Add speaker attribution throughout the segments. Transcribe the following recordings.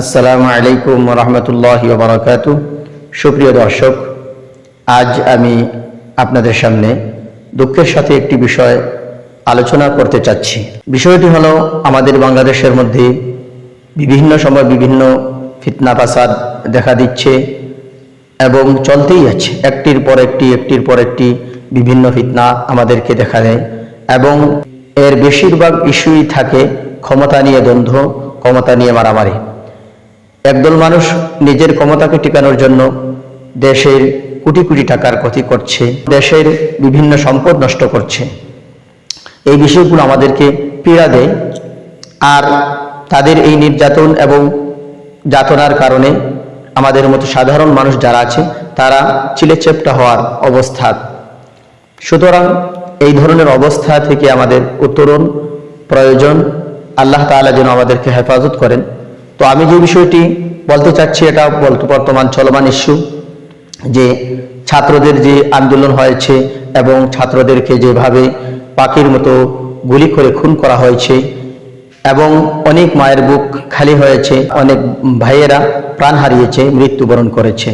Speaker 1: আসসালামু আলাইকুম রহমতুল্লাহ বারাকাতু সুপ্রিয় দর্শক, আজ আমি আপনাদের সামনে দুঃখের সাথে একটি বিষয় আলোচনা করতে চাচ্ছি। বিষয়টি হলো আমাদের বাংলাদেশের মধ্যে বিভিন্ন সময় বিভিন্ন ফিতনা ফাসাদ দেখা দিচ্ছে এবং চলতেই আছে। একটির পর একটি, একটির পর একটি বিভিন্ন ফিতনা আমাদেরকে দেখা দেয় এবং এর বেশিরভাগ ইস্যুই থাকে ক্ষমতা নিয়ে দ্বন্দ্ব, ক্ষমতা নিয়ে মারামারি। একদল মানুষ নিজের ক্ষমতাকে টিকানোর জন্য দেশের কোটি কোটি টাকার ক্ষতি করছে, দেশের বিভিন্ন সম্পদ নষ্ট করছে। এই বিষয়গুলো আমাদেরকে পীড়া দেয় আর তাদের এই নির্যাতন এবং যাতনার কারণে আমাদের মতো সাধারণ মানুষ যারা আছে, তারা চিলেচেপটা হওয়ার অবস্থা। সুতরাং এই ধরনের অবস্থা থেকে আমাদের উত্তরণ প্রয়োজন। আল্লাহ তাআলা যেন আমাদেরকে হেফাজত করেন। তো আমি যে বিষয়টি বলতে চাচ্ছি এটা বর্তমান চলমান ইস্যু যে ছাত্রদের যে আন্দোলন হয়েছে এবং ছাত্রদেরকে যেভাবে পাখির মতো গুলি করে খুন করা হয়েছে এবং অনেক মায়ের বুক খালি হয়েছে, অনেক ভাইয়েরা প্রাণ হারিয়েছে, মৃত্যুবরণ করেছে।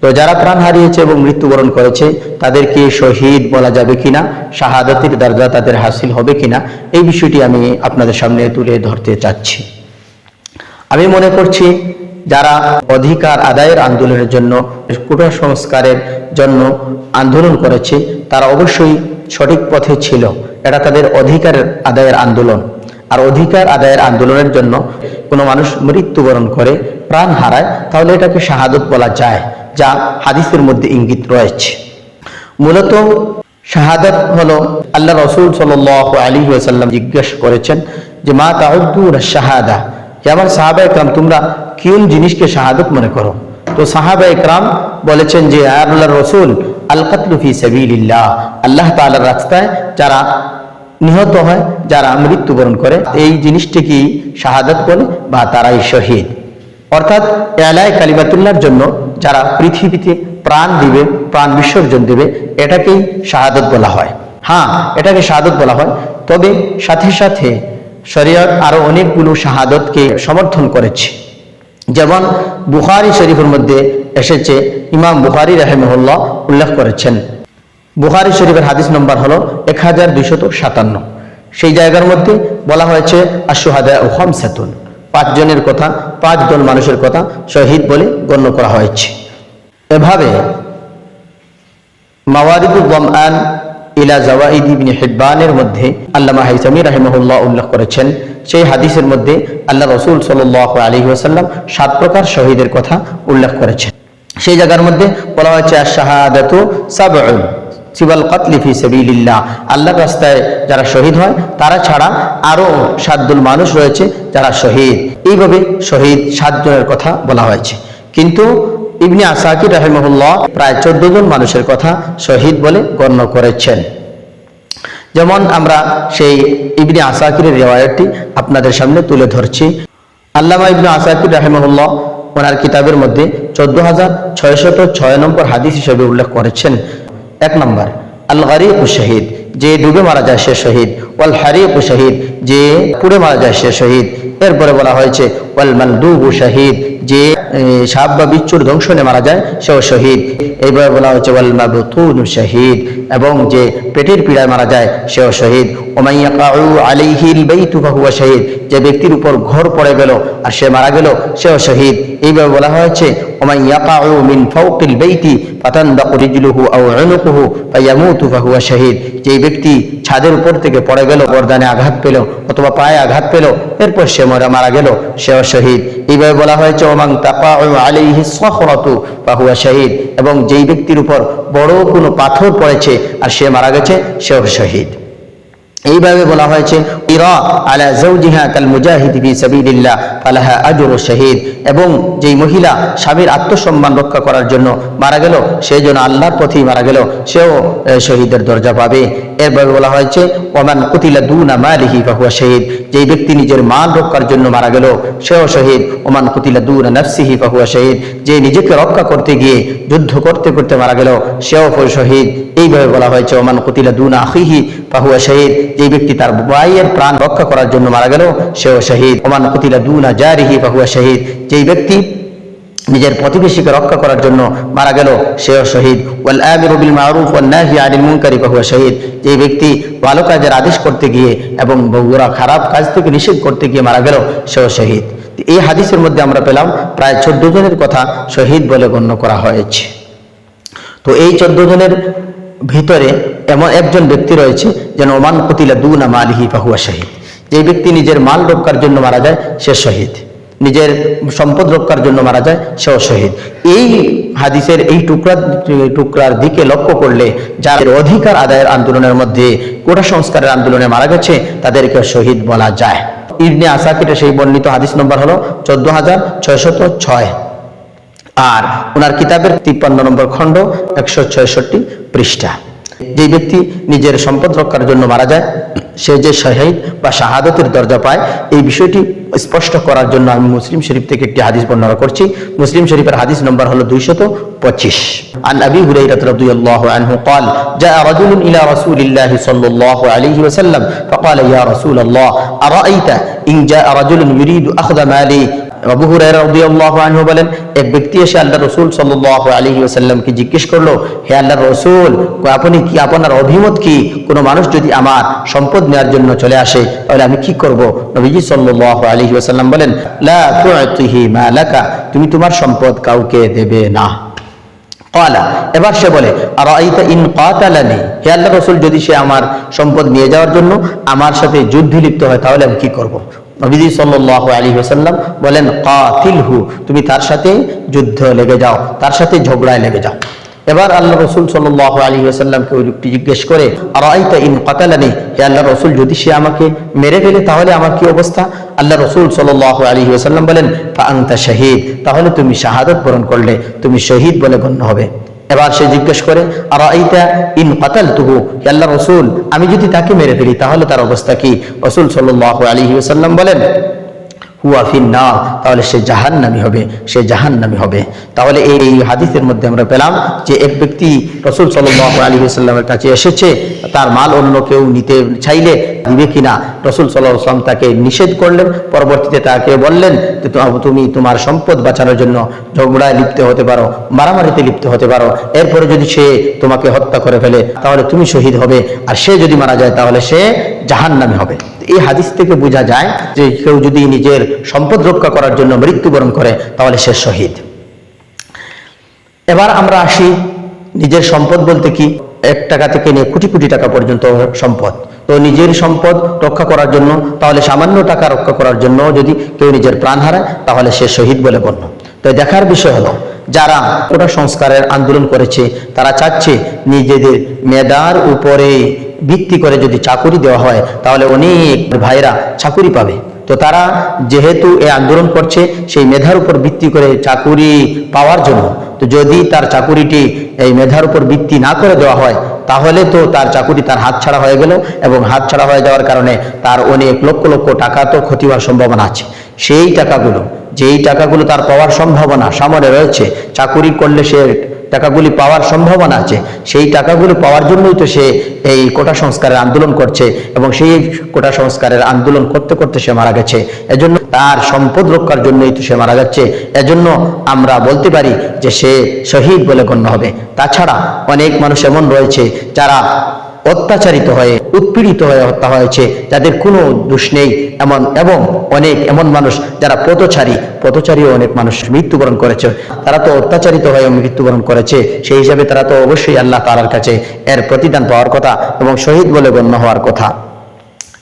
Speaker 1: তো যারা প্রাণ হারিয়েছে এবং মৃত্যুবরণ করেছে, তাদেরকে শহীদ বলা যাবে কিনা, শাহাদাতের দরজা তাদের হাসিল হবে কিনা, এই বিষয়টি আমি আপনাদের সামনে তুলে ধরতে চাচ্ছি। আমি মনে করছি যারা অধিকার আদায়ের আন্দোলনের জন্য কুটা সংস্কারের জন্য আন্দোলন করেছে, তারা অবশ্যই সঠিক পথে ছিল। এটা তাদের অধিকার আদায়ের আন্দোলন। আর অধিকার আদায়ের আন্দোলনের জন্য কোনো মানুষ মৃত্যুবরণ করে, প্রাণ হারায়, তাহলে এটাকে শাহাদত বলা যায়, যা হাদিসের মধ্যে ইঙ্গিত রয়েছে। মূলত শাহাদাত হলো আল্লাহ রসুল সাল আলী সাল্লাম জিজ্ঞেস করেছেন যে, মা তাউদ্দুর শাহাদা? যে আমার সাহাবা একরাম তোমরা কোন জিনিসকে শাহাদত মনে করো? তো সাহাবা একরাম বলেছেন যে আল্লাহ রসুল আল কাতলুফি সাবিল্লাহ আল্লাহ তাআলার রাস্তায় যারা নিহত হয়, যারা মৃত্যুবরণ করে, এই জিনিসটিকে শাহাদত বলে বা তারাই শহীদ। অর্থাৎ এলায় কালিমাতুল্লাহর জন্য যারা পৃথিবীতে প্রাণ দিবে, প্রাণ বিসর্জন দেবে, এটাকেই শাহাদত বলা হয়। হ্যাঁ এটাকে শাহাদত বলা হয়। তবে সাথে সাথে শরীয়ত আরও অনেকগুলো শাহাদতকে সমর্থন করেছে। যেমন বুখারি শরীফের মধ্যে এসেছে, ইমাম বুখারি রাহেমহল্লা উল্লেখ করেছেন। বুখারি শরীফের হাদিস নম্বর হলো এক হাজার দুইশত সাতান্ন। সেই জায়গার মধ্যে বলা হয়েছে আশুহাদা ও খামসাতুন। পাঁচজনের কথা পাঁচ দল মানুষের কথা শহীদ বলে গণ্য করা হয়েছে। এভাবে মাওয়ারিদুল গমআন ইলা জাওয়াইদ ইবনে হিব্বানের মধ্যে আল্লামা হাইসামি রাহিমাহুল্লাহ উল্লেখ করেছেন। সেই হাদিসের মধ্যে আল্লাহ রসুল ওয়াসাল্লাম সাত প্রকার শহীদের কথা উল্লেখ করেছেন। সেই জায়গার মধ্যে বলা হয়েছে সিবাল রাস্তায় যারা শহীদ হয়, তারা ছাড়া আরও সাতদল মানুষ রয়েছে যারা শহীদ। এইভাবে শহীদ সাতজনের কথা বলা হয়েছে। কিন্তু ইবনে আসাকির রাহিমহুল্লাহ প্রায় চোদ্দ জন মানুষের কথা শহীদ বলে গণ্য করেছেন। যেমন আমরা সেই ইবনে আসাকিরের রেওয়ায়তটি আপনাদের সামনে তুলে ধরছি। আল্লামা ইবনে আসাকির রাহিমহুল্লাহ ওনার কিতাবের মধ্যে চোদ্দ হাজার ছয়শত ছয় নম্বর হাদিস হিসেবে উল্লেখ করেছেন। এক নম্বর আল গরিব শহীদ, যে ডুবে মারা যায় সে শহীদ। ওয়াল হারিফ শহীদ, যে পুড়ে মারা যায় সে শহীদ। এরপরে বলা হয়েছে ওয়াল মালদুবু শহীদ। যে সাপ বা বিচ্ছুর দংশনে মারা যায়, সেও শহীদ। এইভাবে বলা হচ্ছে ওয়াল শহীদ। এবং যে পেটের পীড়ায় মারা যায়, সেও শহীদ। ওমাইয়া কাউ আলিহিল বাইতু ফাহুয়া শহীদ। যে ব্যক্তির উপর ঘর পড়ে গেল, আর সে মারা গেল, সেও শহীদ। এইভাবে বলা হয়েছে ওমাইয়া কাউ মিন ফাউকিল বাইতি ফাতানদাকু রিজলুহু আও উনুকুহু ফায়ামুতু ফাহুয়া শহীদ যে ব্যক্তি ছাদের উপর থেকে পড়ে গেল, গর্দানে আঘাত পেল, অথবা পায়ে আঘাত পেল, এরপর সে মরা মারা গেল, সেও শহীদ। এইভাবে বলা হয়েছে ওমাং তাকাউ আলাইহি সাখরাতু ফাহুয়া শহীদ। এবং যেই ব্যক্তির উপর বড় কোনো পাথর পড়েছে আর সে মারা গেছে, সেও শহীদ। এইভাবে বলা হয়েছে ইরা আলা জাওজিহা কাল মুজাহিদ ফি সাবিলিল্লাহ, ফালাহা আজরু শাহীদ। এবং যেই মহিলা স্বামীর আত্মসম্মান রক্ষা করার জন্য মারা গেল সেই জন্য আল্লাহর পথেই মারা গেল, সেও শহীদের দরজা পাবে। এরভাবে বলা হয়েছে, ওমান কুতিলা দুনা মালিহি ফাহুয়া শহীদ। যেই ব্যক্তি নিজের মাল রক্ষার জন্য মারা গেল, সেও শহীদ। ওমান কুতিলা দুনা নাফসিহি ফাহুয়া শহীদ। যে নিজেকে রক্ষা করতে গিয়ে যুদ্ধ করতে করতে মারা গেল, সেও শহীদ। এইভাবে বলা হয়েছে, ওমান কুতিলা দুনা আখিহি ফাহুয়া শহীদ। যে ব্যক্তি তার ভাইয়ের প্রাণ রক্ষা করার জন্য মারা গেল, সেও শহীদ। ওমান কুতিলা দুনা জারিহি বাহুয়া শহীদ। যেই ব্যক্তি নিজের প্রতিবেশীকে রক্ষা করার জন্য মারা গেল, সেও শহীদ। ওয়াল আমিরু বিল মারুফ ওয়ান নাহি আনিল মুনকারি ফাহুয়া শহীদ। যে ব্যক্তি ভালো কাজের আদেশ করতে গিয়ে এবং বগুড়া খারাপ কাজ থেকে নিষেধ করতে গিয়ে মারা গেল, সেও শহীদ। এই হাদিসের মধ্যে আমরা পেলাম, প্রায় চোদ্দ জনের কথা শহীদ বলে গণ্য করা হয়েছে। তো এই চোদ্দ জনের ভিতরে এমন একজন ব্যক্তি রয়েছে, যেন ওমান কতিলা দু না মালিহি ফাহুয়া শহীদ। যে ব্যক্তি নিজের মাল রক্ষার জন্য মারা যায়, সে শহীদ। নিজের সম্পদ রক্ষার জন্য মারা যায়, সেও শহীদ। এই হাদিসের এই টুকরা, টুকরার দিকে লক্ষ্য করলে যাদের অধিকার আদায়ের আন্দোলনের মধ্যে কোটা সংস্কারের আন্দোলনে মারা গেছে তাদেরকে শহীদ বলা যায়। ইবনে আসাকিটা সেই বর্ণিত হাদিস নম্বর হলো চোদ্দ হাজার ছয়শত ছয়। আর ওনার কিতাবের তিপ্পান্ন নম্বর খণ্ড, একশো ছয়ষট্টি পৃষ্ঠা যে ব্যক্তি নিজের সম্পদ রক্ষার জন্য মারা যায় সে যে শহীদ বা শাহাদতের দরজা পায় এই বিষয়টি স্পষ্ট করার জন্য আমি মুসলিম শরীফ থেকে একটি হাদিস বর্ণনা করছি মুসলিম শরীফের হাদিস নম্বর হলো দুইশত পঁচিশ عن أبي هريرة رضي الله عنه قال جاء رجل إلى رسول الله صلى الله عليه وسلم فقال يا رسول الله أرأيت إن جاء رجل يريد أخذ مالي আবু বলেন এক ব্যক্তি এসে আল্লাহ রাসূল ওয়াসাল্লামকে জিজ্ঞেস করল, হে আল্লাহর রাসূল আপনি কি, আপনার অভিমত কি? কোনো মানুষ যদি আমার সম্পদ নেওয়ার জন্য চলে আসে, তাহলে আমি কি করব? নবীজি আলাইহি ওয়াসাল্লাম বলেন তুমি তোমার সম্পদ কাউকে দেবে না। কলা এবার সে বলে আর ইন কাতালানি হে আল্লাহ রসুল, যদি সে আমার সম্পদ নিয়ে যাওয়ার জন্য আমার সাথে যুদ্ধে লিপ্ত হয়, তাহলে আমি কি করব? নবীজি সাল্লাহ আলী হাসাল্লাম বলেন, কাতিলহু, তুমি তার সাথে যুদ্ধ লেগে যাও, তার সাথে ঝগড়ায় লেগে যাও। এবার আল্লাহ রসুল সাল্লাহ আলী আসাল্লামকে ওই লোকটি জিজ্ঞেস করে আর আইতা ইন কাতালানি? হে আল্লাহ রসুল, যদি সে আমাকে মেরে ফেলে, তাহলে আমার কি অবস্থা? আল্লাহ রসুল সাল্লাহ আলী আসাল্লাম বলেন আংতা শহীদ, তাহলে তুমি শাহাদত বরণ করলে, তুমি শহীদ বলে গণ্য হবে। এবার সে জিজ্ঞেস করে আর এইটা ইন কাতাল তুহু আল্লাহ রসুল, আমি যদি তাকে মেরে ফেলি, তাহলে তার অবস্থা কি? রসুল সাল্লাহ আলী সাল্লাম বলেন হুয়াফিন না তাহলে সে জাহান্নামি হবে, সে জাহান্নামি হবে। তাহলে এই এই হাদিসের মধ্যে আমরা পেলাম যে এক ব্যক্তি রসুল সাল্লাহ আলী সাল্লামের কাছে এসেছে, তার মাল অন্য কেউ নিতে চাইলে দিবে কিনা? রসুল সাল্লাহ আসলাম তাকে নিষেধ করলেন, পরবর্তীতে তাকে বললেন যে তুমি তোমার সম্পদ বাঁচানোর জন্য ঝগড়ায় লিপ্ত হতে পারো, মারামারিতে লিপ্ত হতে পারো। এরপরে যদি সে তোমাকে হত্যা করে ফেলে, তাহলে তুমি শহীদ হবে। আর সে যদি মারা যায়, তাহলে সে জাহান্নামী হবে। এই হাদিস থেকে বোঝা যায় যে কেউ যদি নিজের সম্পদ রক্ষা করার জন্য মৃত্যুবরণ করে, তাহলে সে শহীদ। এবার আমরা আসি নিজের সম্পদ বলতে কি? এক টাকা থেকে নিয়ে কোটি কোটি টাকা পর্যন্ত সম্পদ। তো নিজের সম্পদ রক্ষা করার জন্য, তাহলে সামান্য টাকা রক্ষা করার জন্য যদি কেউ নিজের প্রাণ হারায়, তাহলে সে শহীদ বলে গণ্য। তো দেখার বিষয় হলো, যারা কোটা সংস্কারের আন্দোলন করেছে, তারা চাচ্ছে নিজেদের মেধার উপরে ভিত্তি করে যদি চাকুরি দেওয়া হয়, তাহলে অনেক ভাইরা চাকুরি পাবে। তো তারা যেহেতু এ আন্দোলন করছে, সেই মেধার উপর ভিত্তি করে চাকুরি পাওয়ার জন্য। তো যদি তার চাকুরিটি এই মেধার উপর ভিত্তি না করে দেওয়া হয়, তাহলে তো তার চাকুরি তার হাতছাড়া হয়ে গেল এবং হাত ছাড়া হয়ে যাওয়ার কারণে তার অনেক লক্ষ লক্ষ টাকা তো ক্ষতি হওয়ার সম্ভাবনা আছে। সেই টাকাগুলো, যেই টাকাগুলো তার পাওয়ার সম্ভাবনা সামনে রয়েছে, চাকুরি করলে সে টাকাগুলি পাওয়ার সম্ভাবনা আছে, সেই টাকাগুলি পাওয়ার জন্যই তো সে এই কোটা সংস্কারের আন্দোলন করছে এবং সেই কোটা সংস্কারের আন্দোলন করতে করতে সে মারা গেছে। এজন্য তার সম্পদ রক্ষার জন্যই তো সে মারা যাচ্ছে। এজন্য আমরা বলতে পারি যে সে শহীদ বলে গণ্য হবে। তাছাড়া অনেক মানুষ এমন রয়েছে যারা অত্যাচারিত হয়ে, উৎপীড়িত হয়ে হত্যা হয়েছে, যাদের কোনো দোষ নেই। এমন, এবং অনেক, এমন মানুষ যারা পথচারী, পথচারীও অনেক মানুষ মৃত্যুবরণ করেছে। তারা তো অত্যাচারিত হয়ে মৃত্যুবরণ করেছে। সেই হিসাবে তারা তো অবশ্যই আল্লাহ তালার কাছে এর প্রতিদান পাওয়ার কথা এবং শহীদ বলে গণ্য হওয়ার কথা।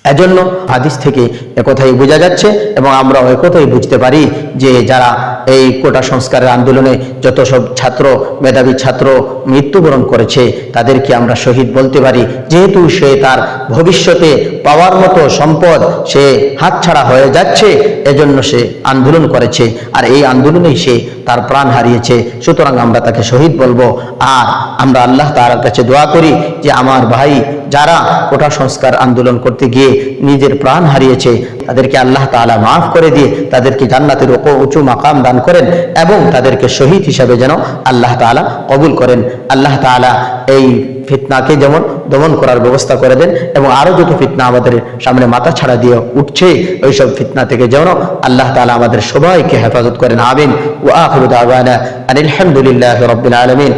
Speaker 1: এজন্য হাদিস থেকে একথাই বোঝা যাচ্ছে এবং আমরা একথাই বুঝতে পারি যে যারা এই কোটা সংস্কারের আন্দোলনে যত সব ছাত্র, মেধাবী ছাত্র মৃত্যুবরণ করেছে, তাদেরকে আমরা শহীদ বলতে পারি। যেহেতু সে তার ভবিষ্যতে পাওয়ার মতো সম্পদ সে হাতছাড়া হয়ে যাচ্ছে, এজন্য সে আন্দোলন করেছে। আর এই আন্দোলনেই সে তার প্রাণ হারিয়েছে। সুতরাং আমরা তাকে শহীদ বলব। আর আমরা আল্লাহ তার কাছে দোয়া করি যে, আমার ভাই যারা কোটা সংস্কার আন্দোলন করতে গিয়ে নিজের প্রাণ হারিয়েছে, তাদেরকে আল্লাহ তাআলা মাফ করে দিয়ে তাদেরকে জান্নাতের ওপর উঁচু মাকাম দান করেন এবং তাদেরকে শহীদ হিসাবে যেন আল্লাহ তাআলা কবুল করেন। আল্লাহ তাআলা এই ফিতনাকে যেমন দমন করার ব্যবস্থা করে দেন এবং আরও যত ফিতনা আমাদের সামনে মাথা ছাড়া দিয়ে উঠছে, ওইসব ফিতনা থেকে যেন আল্লাহ তাআলা আমাদের সবাইকে হেফাজত করেন। আমিন। ওয়া আখিরু দাওয়ানা আনিল হামদুলিল্লাহি রাব্বিল আলামিন।